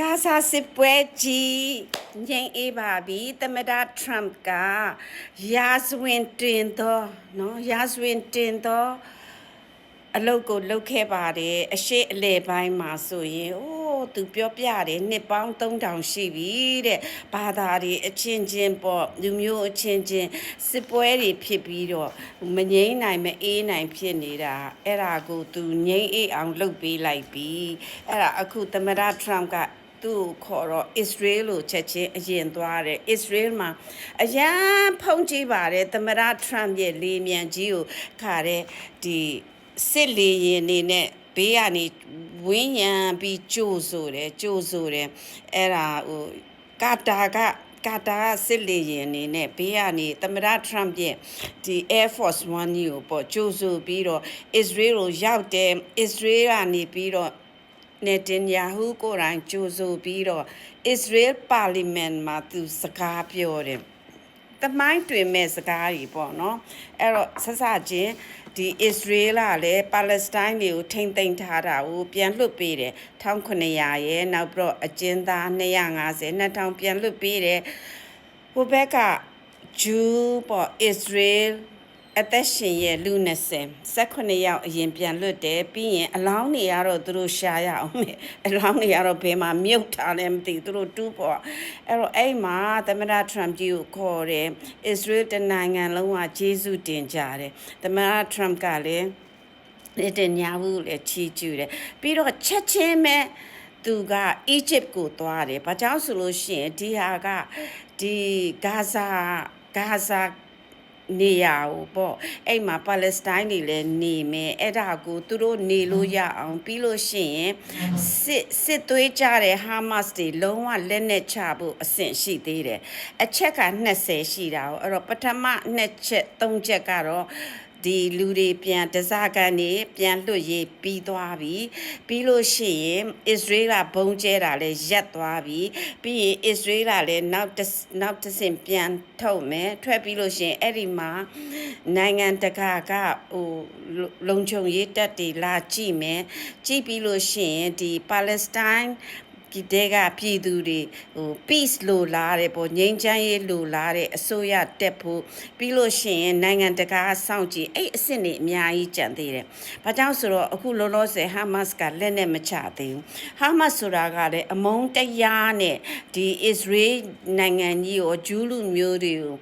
ဂါဇာစစ်ပွဲကြီးငြိမ်အေးပါပြီသမ္မတထရမ့်ကရာဇဝင်တင်တော့နော်ရာဇဝင်တင်တော့အလုတ်ကိုလုတ်ခဲ့ပါတယ်အရှိအလေပိုင်းမှာဆိုရင်အိုးသူပြောပြတယ်နှစ်ပေါင်း3000ရှိပြီတဲ့ဘာသာတွေအချင်းချင်းပေါ့လူမျိုးအချင်းချင်းစစ်ပွဲတွေဖြစ်ပြီးတော့မငြိမ်းနိုင်မအေးနိုင်ဖြစ်နေတာအဲ့ဒါကိုသူငြိမ်းအေးအောင် လုပ်ပေးလိုက်ပြီအဲ့ဒါအခုသမ္မတထရမ့်က သူ့ကိုခေါ်တော့ Israel လို့ချက်ချင်းအရင်သွားတယ် Israel မှာအရန်ဖုံးကြည့်ပါတယ်သမ္မတ Trump ရဲ့လေမြန်ကြီးကိုခါတဲ့ဒီစစ်လေရင်နေနဲ့ဘေးကနေဝင်းရံပြီးကြိုးဆိုတယ်ကြိုးဆိုတယ်အဲ့ဒါဟိုကာတာကကာတာကစစ်လေရင်နေနဲ့ဘေးကနေသမ္မတ Trump ရဲ့ဒီ Air Force One ကြီးကိုပေါ့ကြိုးဆိုပြီးတော့ Israel ကိုရောက်တယ် Israel ကနေပြီးတော့ နေတင်ယာဟုကိုယ်တိုင်ကြိုးဆိုပြီးတော့ Israel Parliament မှာသူစကားပြောတယ်။တမိုင်းတွင်မဲ့စကားကြီးပေါ့နော်။အဲ့တော့ဆက်စချင်းဒီ Israel ကလည်းပါလက်စတိုင်းတွေကိုထိမ့်သိမ်းထားတာကိုပြန်လွတ်ပေးတယ်1900ရဲ့နောက်ပြီးတော့အကျဉ်းသား250 2000ပြန်လွတ်ပေးတယ်ဟိုဘက်ကဂျူးပေါ့ Israel အသက်ရှင်ရဲ့လူ20 18ယောက်အရင်ပြန်လွတ်တယ်ပြီးရင်အလောင်းတွေကတော့သူတို့ရှာရအောင်မယ်အလောင်းတွေကတော့ဘယ်မှာမြုပ်ထားလဲမသိဘူးသူတို့တူးပေါ့အဲ့တော့အဲ့မှာသမ္မတထရမ့်ကြီးကိုခေါ်တယ်အစ္စရေးတနိုင်ငံလုံးကဂျေဇုတင်ကြတယ်သမ္မတထရမ့်ကလည်းနေတညာဘူးလေချီးကျူးတယ်ပြီးတော့ချက်ချင်းပဲသူကအီဂျစ်ကိုသွားတယ်။ဘာကြောင့်ဆိုလို့ရှိရင်ဒီဟာကဒီဂါဇာဂါဇာ နေရကိုပေါ့အဲ့မှာပါလက်စတိုင်းတွေလည်းနေမယ်အဲ့ဒါကိုသူတို့နေလို့ရအောင်ပြီးလို့ရှိရင်စစ်စစ်သွေးကြတဲ့ဟာမတ်တွေလုံးဝလက်နဲ့ချဖို့အဆင့်ရှိသေးတယ်အချက်က20ရှိတာကိုအဲ့တော့ပထမနှစ်ချက်သုံးချက်ကတော့ ဒီလူတွေပြန်တစားကန်နေပြန်လွတ်ရေးပြီးသွားပြီပြီးလို့ရှိရင်အစ္စရေးကဘုံကျဲတာလည်းရပ်သွားပြီပြီးရင်အစ္စရေးကလည်းနောက်တစ်နောက်တစ်ဆင့်ပြန်ထုတ်မယ်ထွက်ပြီးလို့ရှိရင်အဲ့ဒီမှာနိုင်ငံတကာကဟိုလုံခြုံရေးတပ်တွေလာကြည့်မယ်ကြည့်ပြီးလို့ရှိရင်ဒီပါလက်စတိုင်း ဒီတဲကပြည်သူတွေဟို peace လို့လာတယ်ပေါ့ငြိမ်းချမ်းရေးလို့လာတဲ့အစိုးရတက်ဖို့ပြီးလို့ရှိရင်နိုင်ငံတကာစောင့်ကြည့်အဲ့အစ်စ်တွေအများကြီးကြံသေးတယ်။ဘာကြောင့်ဆိုတော့အခုလောလောဆယ်ဟာမတ်ကလက်နဲ့မချသေးဘူး။ဟာမတ်ဆိုတာကလည်းအမုန်းတရားနဲ့ဒီအစ္စရေးနိုင်ငံကြီးကိုဂျူးလူမျိုးတွေကို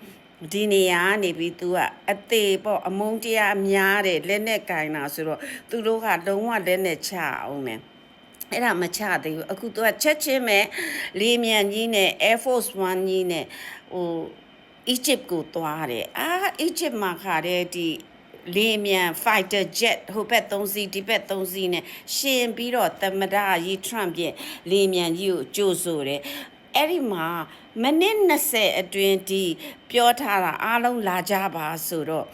ဒီနေရာကနေပြီး तू ကအသေးပေါ့အမုန်းတရားများတယ်လက်နဲ့ကင်တာဆိုတော့သူတို့ကလုံးဝလက်နဲ့ချအောင်မယ် အဲ့ဒါမချသေးဘူးအခုသူကချက်ချင်းပဲလေးမြန်ကြီးနဲ့ Air Force One ကြီးနဲ့ဟို Egypt ကိုသွားတယ်အာ Egypt မှာခါတဲ့ဒီလေမြန် fighter jet ဟိုဘက်3စီးဒီဘက်3စီးနဲ့ရှင်ပြီးတော့သမ္မတကြီး Trump ရဲ့လေမြန်ကြီးကိုကြိုးဆိုတယ်အဲ့ဒီမှာမိနစ်20အတွင်းဒီပြောထားတာအားလုံးလာကြပါဆိုတော့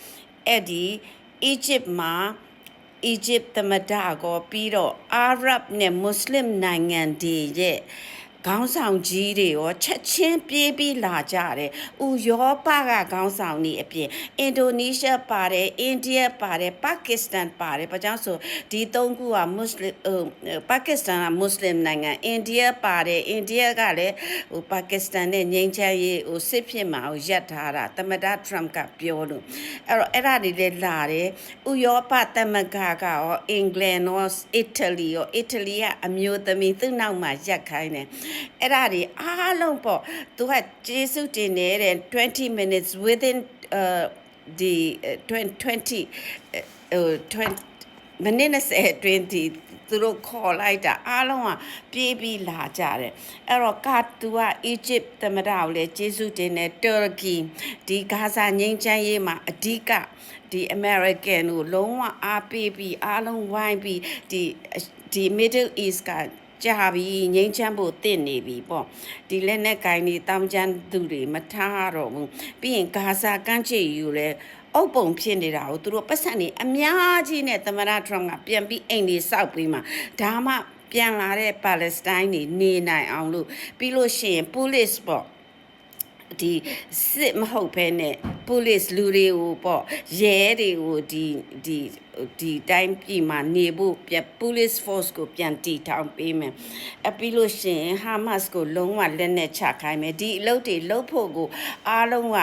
အဲ့ဒီ Egypt မှာ အီဂျစ်သမ္မတကောပြီးတော့အာရပ်နဲ့မွတ်စလင်နိုင်ငံတွေရဲ့ ခေါင်းဆောင်ကြီးတွေရောချက်ချင်းပြေးပြီးလာကြတယ်။ဥရောပကခေါင်းဆောင်တွေအပြင်အင်ဒိုနီးရှားပါတယ်၊အိန္ဒိယပါတယ်၊ပါကစ္စတန်ပါတယ်။ဘာကြောင့်ဆိုဒီသုံးခုကမွတ်စလင်ဟိုပါကစ္စတန်ကမွတ်စလင်နိုင်ငံအိန္ဒိယပါတယ်။အိန္ဒိယကလည်းဟိုပါကစ္စတန်နဲ့ငြိမ်းချမ်းရေးဟိုစစ်ဖြစ်မှာဟိုရပ်ထားတာသမ္မတထရမ့်ကပြောလို့အဲ့တော့အဲ့ဒါတွေလည်းလာတယ်။ဥရောပသမဂ္ဂကရောအင်္ဂလန်ရောအီတလီရောအီတလီကအမျိုးသမီးသူ့နောက်မှာရပ်ခိုင်းတယ်။အဲ့ဒါတွေအားလုံးပေါ့သူကကျေးဇူးတင်နေတဲ့20 minutes within uh the uh, 20 uh, 20မိနစ်20အတွင်းဒီသူတို့ခေါ်လိုက်တာအားလုံးကပြေးပြီးလာကြတယ်အဲ့တော့ကသူကအီဂျစ်သမ္မတကိုလည်းကျေးဇူးတင်တယ်တူရကီဒီဂါဇာငိမ့်ချမ်းရေးမှာအဓိကဒီ American ကိုလုံးဝအားပေးပြီးအားလုံးဝိုင်းပြီးဒီဒီ Middle East က ကြာပြီငိမ့်ချမ်းဖို့တင့်နေပြီပေါ့ဒီလက်နဲ့ကိုင်းနေတောင်ချမ်းသူတွေမထားတော့ဘူးပြီးရင်ဂါဇာကမ်းခြေယူလဲအုပ်ပုံဖြစ်နေတာကိုသူတို့ပတ်စံနေအများကြီးနဲ့သမရထရမ့်ကပြန်ပြီးအိမ်တွေစောက်ပြီးမှဒါမှပြန်လာတဲ့ပါလက်စတိုင်းနေနေနိုင်အောင်လို့ပြီးလို့ရှိရင် police ပေါ့ဒီစစ်မဟုတ်ဘဲနဲ့ police လူတွေကိုပေါ့ရဲတွေကိုဒီဒီဒီတိုင်းပြည်မှာနေဖို့ပြ police force ကိုပြန်တီထောင်ပေးမယ်အပြီးလို့ရှရင် Hamas ကိုလုံးဝလက်နက်ချခိုင်းမယ်ဒီအလုပ်တွေလုပ်ဖို့ကိုအားလုံးက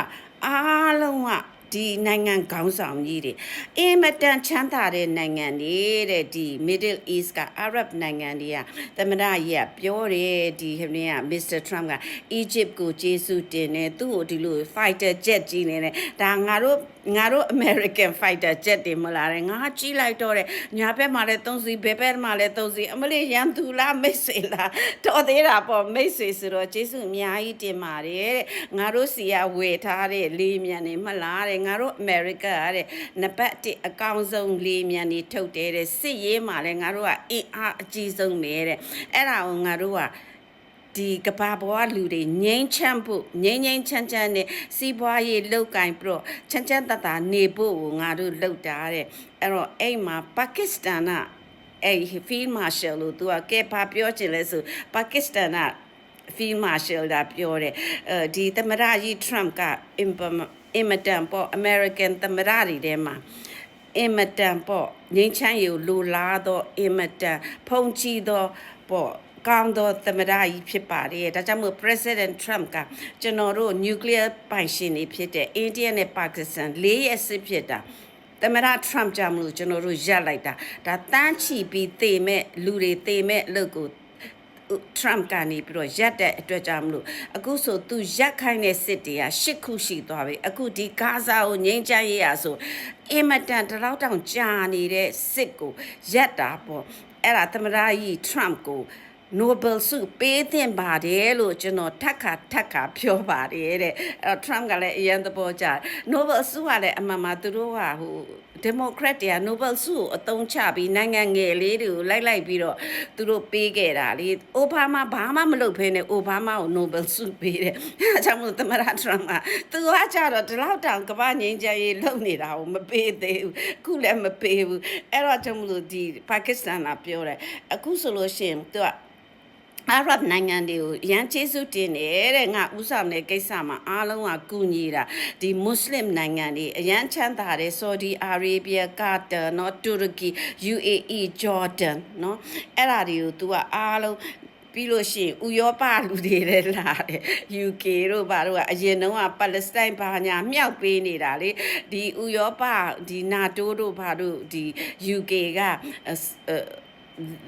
အားလုံးက ဒီနိုင်ငံခေါင်းဆောင်ကြီးတွေအင်မတန်ချမ်းသာတဲ့နိုင်ငံတွေတဲ့ဒီ Middle East က Arab နိုင်ငံတွေကသမ္မတကြီးကပြောတယ်ဒီဟိုနေ့က Mr. Trump က Egypt ကိုကျေးဇူးတင်တယ်သူ့ကိုဒီလို fighter jet ကြီးနေတယ်ဒါငါတို့ငါတို့ American fighter jet တွေမလားတဲ့ငါကြီးလိုက်တော့တဲ့ညာဘက်မှာလည်းသုံးစီဘယ်ဘက်မှာလည်းသုံးစီအမလေးရန်သူလားမိတ်ဆွေလားတော်သေးတာပေါ့မိတ်ဆွေဆိုတော့ကျေးဇူးအများကြီးတင်ပါတယ်တဲ့ငါတို့စီကဝေထားတဲ့လေးမြန်နေမလားတဲ့ငါတို့ America ကတဲ့နံပါတ်1အကောင်ဆုံးလေးမြန်နေထုတ်တယ်တဲ့စစ်ရေးမှာလည်းငါတို့ကအင်အားအကြီးဆုံးပဲတဲ့အဲ့ဒါကိုငါတို့ကဒီကဘာဘွားလူတွေငိမ့်ချမ်းဖို့ငိမ့်ငိမ့်ချမ်းချမ်းနဲ့စီးပွားရေးလောက်ကင်ပြီးတော့ချမ်းချမ်းတတနေဖို့ကိုငါတို့လောက်တာတဲ့အဲ့တော့အဲ့မှာပါကစ္စတန်ကအဲ့ဖီမာရှယ်လို့သူကကဲဘာပြောချင်လဲဆိုပါကစ္စတန်က field marshal ဒါပြောတယ်အဲဒီသမ္မတကြီး Trump က အင်မတန်ပေါ့ American သမ္မတတွေထဲမှာအင်မတန်ပေါ့ငင်းချမ်းရီကိုလိုလားတော့အင်မတန်ဖုန်ချီတော့ပေါ့ကောင်းသောသမ္မတကြီးဖြစ်ပါတယ်ဒါကြောင့်မို့ President Trump ကကျွန်တော်တို့ nuclear ပိုင်ရှင်တွေဖြစ်တဲ့အိန္ဒိယနဲ့ပါကစ္စတန်လေးရက်စစ်ဖြစ်တာသမ္မတ Trump ကြောင့်မလို့ကျွန်တော်တို့ရပ်လိုက်တာဒါတန်းချီပြီးတေမဲ့လူတွေတေမဲ့အလုပ်ကို Trump ကနေပြီးတော့ရက်တဲ့အတွက်ကြောင့်မလို့အခုဆိုသူရက်ခိုင်းတဲ့စစ်တွေက၈ခုရှိသွားပြီအခုဒီဂါဇာကိုငြိမ်းချမ်းရေးရဆိုအင်မတန်တလောက်တောင်ကြာနေတဲ့စစ်ကိုရက်တာပေါ့အဲ့ဒါသမ္မတကြီး Trump ကို Nobel ဆုပေးသင့်ပါတယ်လို့ကျွန်တော်ထက်ခါထက်ခါပြောပါတယ်တဲ့အဲ့တော့ Trump ကလည်းအရင်သဘောကျတယ် Nobel ဆုကလည်းအမှန်မှသူတို့ကဟို Democrat တွေက Nobel ဆုကိုအသုံးချပြီးနိုင်ငံငယ်လေးတွေကိုလိုက်လိုက်ပြီးတော့သူတို့ပေးခဲ့တာလေအိုဘားမားဘာမှမလုပ်ဖ ೇನೆ အိုဘားမားကို Nobel ဆုပေးတယ်အဲဒါကြောင့်မို့သမ္မတ Trump ကသူကကြတော့ဒီလောက်တောင်ကမ္ဘာငြိမ်းချမ်းရေးလုပ်နေတာကိုမပေးသေးဘူးအခုလည်းမပေးဘူးအဲ့တော့ကြောင့်မလို့ဒီပါကစ္စတန်ကပြောတယ်အခုဆိုလို့ရှိရင်သူက အာရဗ်နိုင်ငံတွေကိုရန်ကျေးဇူးတင်တယ်တဲ့ငါဥဆောင်တဲ့ကိစ္စမှာအားလုံးကကူညီတာဒီမွတ်စလင်နိုင်ငံတွေအရန်ချမ်းသာတဲ့ဆော်ဒီအာရေဗျကာတာနော်တူရကီ UAE ဂျော်ဒန်နော်အဲ့ဒါတွေကို तू ကအားလုံးပြီးလို့ရှိရင်ဥရောပလူတွေလည်းလာတယ် UK တို့ဘာတို့ကအရင်တုန်းကပါလက်စတိုင်းဘာညာမြောက်ပေးနေတာလေဒီဥရောပဒီ NATO တို့ဘာတို့ဒီ UK ကအဲ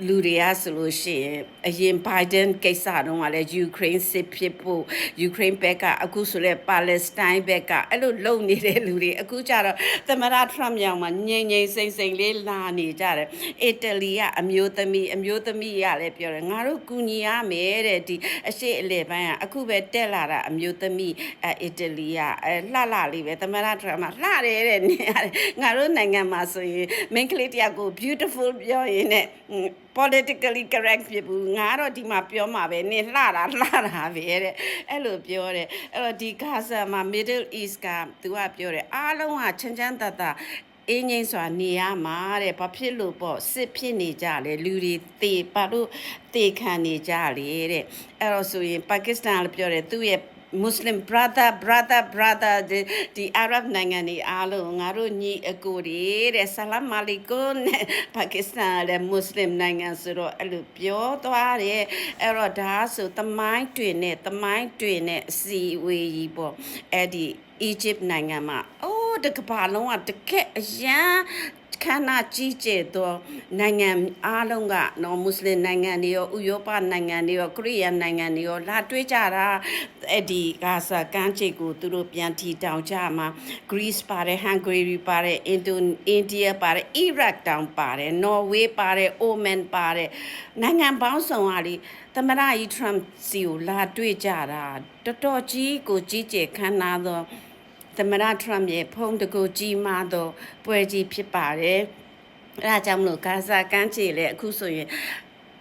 လူတွေကဆိုလို့ရှိရင်အရင် Biden ကိစ္စတုန်းကလည်း Ukraine စစ်ဖြစ်ဖို့ Ukraine ဘက်ကအခုဆိုလဲ Palestine ဘက်ကအဲ့လိုလုံနေတဲ့လူတွေအခုကျတော့သမရ Trump ရောင်မှာငြိမ်ငြိမ်စိမ့်စိမ့်လေးလာနေကြတယ်အီတလီကအမျိုးသမီးအမျိုးသမီးကလည်းပြောတယ်ငါတို့ကူညီရမယ်တဲ့ဒီအရှိအလေပိုင်းကအခုပဲတက်လာတာအမျိုးသမီးအအီတလီကအဲလှလှလေးပဲသမရ Trump ကလှတယ်တဲ့နေရတယ်ငါတို့နိုင်ငံမှာဆိုရင် main ကလေးတယောက်ကို beautiful ပြောရင်းနဲ့ politically correct ဖြစ်ဘူးငါတော့ဒီမှာပြောမှာပဲနင်လှတာလှတာပဲတဲ့အဲ့လိုပြောတယ်အဲ့တော့ဒီဂါဇာမှာ middle east ကသူကပြောတယ်အားလုံးကချမ်းချမ်းသာသာအင်းငိမ့်စွာနေရမှာတဲ့ဘာဖြစ်လို့ပေါ့စစ်ဖြစ်နေကြလေလူတွေတေပါလို့တေခံနေကြလေတဲ့အဲ့တော့ဆိုရင်ပါကစ္စတန်ကပြောတယ်သူ့ရဲ့ Muslim brother brother brother ဒီဒီ Arab နိုင်ငံတွေအားလုံးငါတို့ညီအကိုတွေတဲ့ဆလာမ်အလိုင်ကွမ်နဲ့ပါကစ္စတန်လည်း Muslim နိုင်ငံဆိုတော့အဲ့လိုပြောသွားတယ်အဲ့တော့ဒါဆိုတမိုင်းတွင်နဲ့တမိုင်းတွင်နဲ့အစီအဝေးကြီးပေါ့အဲ့ဒီ Egypt နိုင်ငံမှာအိုးတကဘာလုံးကတကက်အရန် ခန္ဓာကြီးကျယ်သောနိုင်ငံအားလုံးကနော်မွတ်စလင်နိုင်ငံတွေရောဥရောပနိုင်ငံတွေရောခရစ်ယာန်နိုင်ငံတွေရောလာတွေ့ကြတာအဲ့ဒီဂါဇာကမ်းခြေကိုသူတို့ပြန်ထီတောင်ကြမှာ Greece ပါတယ် Hungary ပါတယ် Indo India ပါတယ် Iraq တောင်ပါတယ် Norway ပါတယ် Oman ပါတယ်နိုင်ငံပေါင်းစုံကလေသမရကြီး Trump စီကိုလာတွေ့ကြတာတော်တော်ကြီးကိုကြီးကျယ်ခမ်းနားသော သမရထရမ့်ရဲ့ဖုံးတကူကြီးမားသောပွဲကြီးဖြစ်ပါတယ်။အဲဒါကြောင့်မလို့ဂါဇာကမ်းခြေလည်းအခုဆိုရင်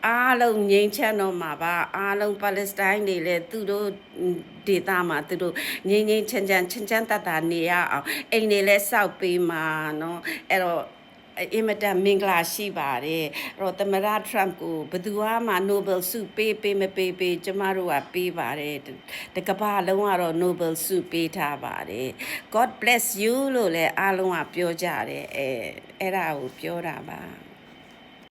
အားလုံးငြိမ်းချမ်းတော့မှာပါအားလုံးပါလက်စတိုင်းတွေလည်းသူတို့ဒေသမှာသူတို့ငြိမ်းငြိမ်းချမ်းချမ်းချမ်းချမ်းတတ်တာနေရအောင်အိမ်တွေလည်းစောက်ပေးမှာเนาะအဲ့တော့ အင်မတန်မင်္ဂလာရှိပါတယ်အဲ့တော့သမရ Trump ကိုဘယ်သူမှ Nobel ဆုပေးပေးမပေးပေးကျမတို့ကပေးပါတယ်တကဘာလုံးကတော့ Nobel ဆုပေးထားပါတယ် God bless you လို့လည်းအားလုံးကပြောကြတယ်အဲအဲ့ဒါကိုပြောတာပါ